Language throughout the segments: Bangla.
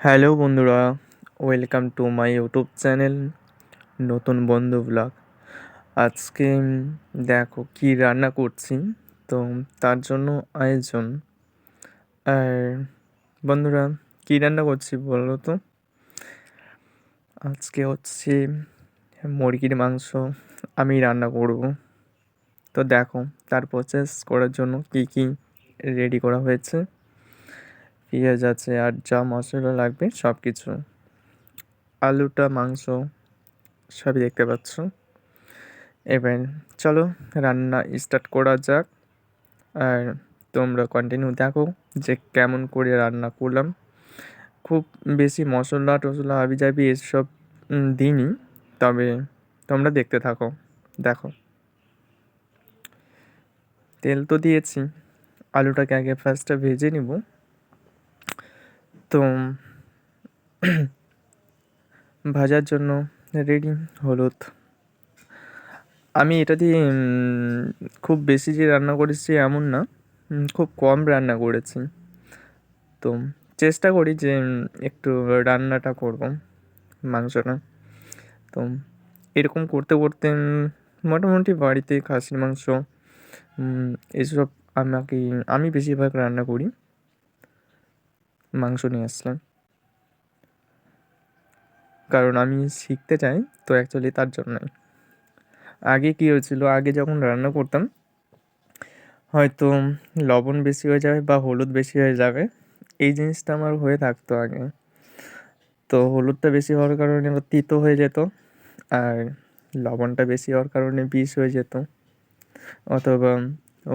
হ্যালো বন্ধুরা, welcome to my YouTube channel নতুন বন্ধু ব্লগ। আজকে দেখো কি রান্না করছি। তো তার জন্য আয়োজন। আর বন্ধুরা, কি রান্না করছি বলো তো? আজকে হচ্ছে মুরগির মাংস আমি রান্না করব। তো দেখো, তার প্রসেস করার জন্য কি কি রেডি করা হয়েছে। পেঁয়াজ আছে আর যা মশলা লাগবে সব কিছু আলুটা, মাংস সবই দেখতে পাচ্ছ। এবার চলো রান্না স্টার্ট করা যাক। আর তোমরা কন্টিনিউ দেখো যে কেমন করে রান্না করলাম। খুব বেশি মশলা টশলা হাবি জাবি এসব দিইনি। তবে তোমরা দেখতে থাকো, দেখো। তেল তো দিয়েছি। আলুটাকে আগে ফার্স্টে ভেজে নিব। তো ভাজার জন্য রেডি হলুদ। আমি এটা দিয়ে খুব বেশি যে রান্না করেছি এমন না খুব কম রান্না করেছি। তো চেষ্টা করি যে একটু রান্নাটা করব, মাংসটা। তো এরকম করতে করতে মোটামুটি বাড়িতে খাসির মাংস এসব আমাকে, আমি বেশিরভাগ রান্না করি। মাংস নিয়ে আসলাম কারণ আমি শিখতে চাই, তো অ্যাকচুয়ালি তার জন্যই আগে কী হয়েছিল, আগে যখন রান্না করতাম, হয়তো লবণ বেশি হয়ে যাবে বা হলুদ বেশি হয়ে যাবে, এই জিনিসটা আমার হয়ে থাকতো আগে। তো হলুদটা বেশি হওয়ার কারণে তিতো হয়ে যেত, আর লবণটা বেশি হওয়ার কারণে বিষ হয়ে যেত। অথবা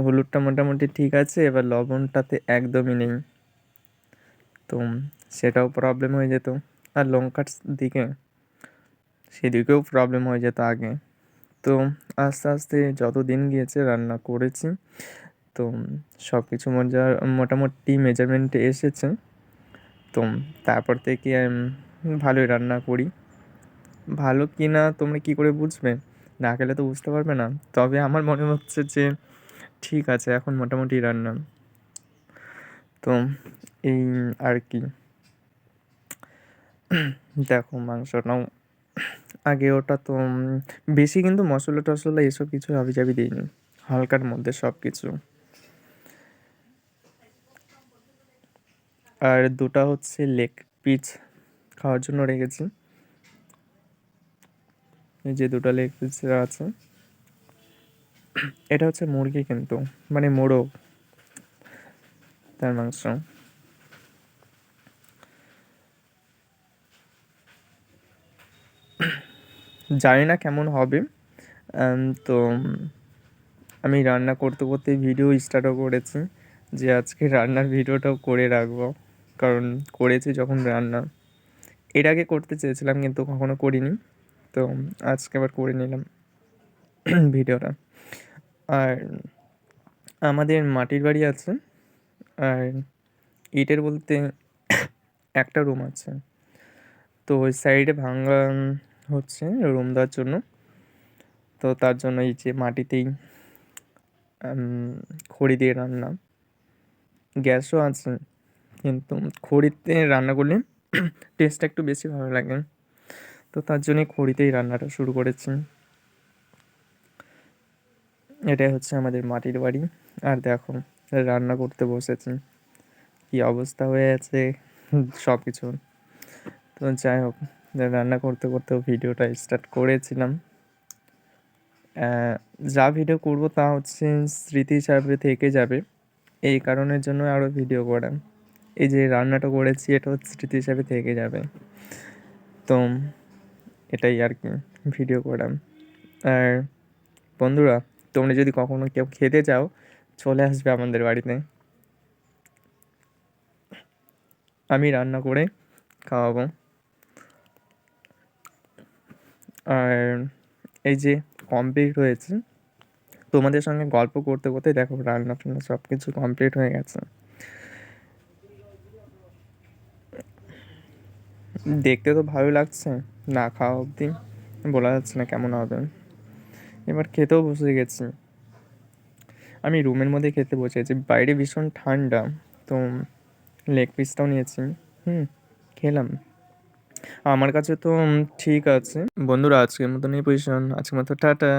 হলুদটা মোটামুটি ঠিক আছে, এবার লবণটাতে একদমই নেই। তো সেটাও প্রবলেম হয়ে যেত। আর লঙ্কার দিকে সেদিকেও প্রবলেম হয়ে যেত আগে। তো আস্তে আস্তে যত দিন গিয়েছে রান্না করেছি, তো সব কিছু মজা, মোটামুটি মেজারমেন্টে এসেছে। তো তারপর থেকে ভালোই রান্না করি। ভালো কি না তোমরা কি করে বুঝবে? না খেলে তো বুঝতে পারবে না। তবে আমার মনে হচ্ছে যে, ঠিক আছে, এখন মোটামুটি রান্না। তো এই আর কি। দেখো মাংসটাও আগে ওটা তো বেশি কিন্তু মশলা টশলা এসব কিছু হাবিজাবি দিইনি। হালকার মধ্যে সব কিছু আর দুটা হচ্ছে লেগ পিস খাওয়ার জন্য রেখেছি। এই যে দুটো লেগ পিস আছে। এটা হচ্ছে মুরগি কিন্তু মানে মোরগ। তার মাংস। জানি না কেমন হবে। তো আমি রান্না করতে করতে ভিডিও স্টার্টও করেছি যে আজকে রান্নার ভিডিওটাও করে রাখব। কারণ করেছি যখন রান্না। এর আগে করতে চেয়েছিলাম কিন্তু কখনো করিনি। তো আজকে আবার করে নিলাম ভিডিওটা আর আমাদের মাটির বাড়ি আছে। আর ইটের বলতে একটা রুম আছে। তো ওই সাইডে ভাঙ্গা হচ্ছে রুম দেওয়ার জন্য। তো তার জন্য এই যে মাটিতেই খড়ি দিয়ে রান্না। গ্যাসও আছে, কিন্তু খড়িতে রান্না করলে টেস্টটা একটু বেশি ভালো লাগে। তো তার জন্যই খড়িতেই রান্নাটা শুরু করেছি। এটাই হচ্ছে আমাদের মাটির বাড়ি। আর দেখো রান্না করতে বসেছি কি অবস্থা হয়ে আছে? সব কিছু তো যাই হোক, রান্না করতে করতেও ভিডিওটা স্টার্ট করেছিলাম। যা ভিডিও করব তা হচ্ছে স্মৃতি হিসাবে থেকে যাবে। এই কারণের জন্য আরও ভিডিও করা এই যে রান্নাটা করেছি, এটা স্মৃতি হিসাবে থেকে যাবে। তো এটাই আর কি ভিডিও করা আর বন্ধুরা, তোমরা যদি কখনো কেউ খেতে চাও চলে আসবে আমাদের বাড়িতে। আমি রান্না করে খাওয়াবো। আর এই যে কমপ্লিট হয়েছে, তোমাদের সঙ্গে গল্প করতে করতে দেখো রান্না টান্না সব কিছু কমপ্লিট হয়ে গেছে। দেখতে তো ভালো লাগছে, না খাওয়া অবধি। বলা যাচ্ছে না কেমন হবে। এবার খেতেও বসে গেছি। আমি রুমের মধ্যে খেতে বসেছি বাইরে ভীষণ ঠান্ডা। তো লেগ পিসটাও নিয়েছি। হুম, খেলাম। আমার কাছে তো ঠিক আছে। বন্ধুরা, আজকের মতন এই পজিশন আজকের মতো, টাটা।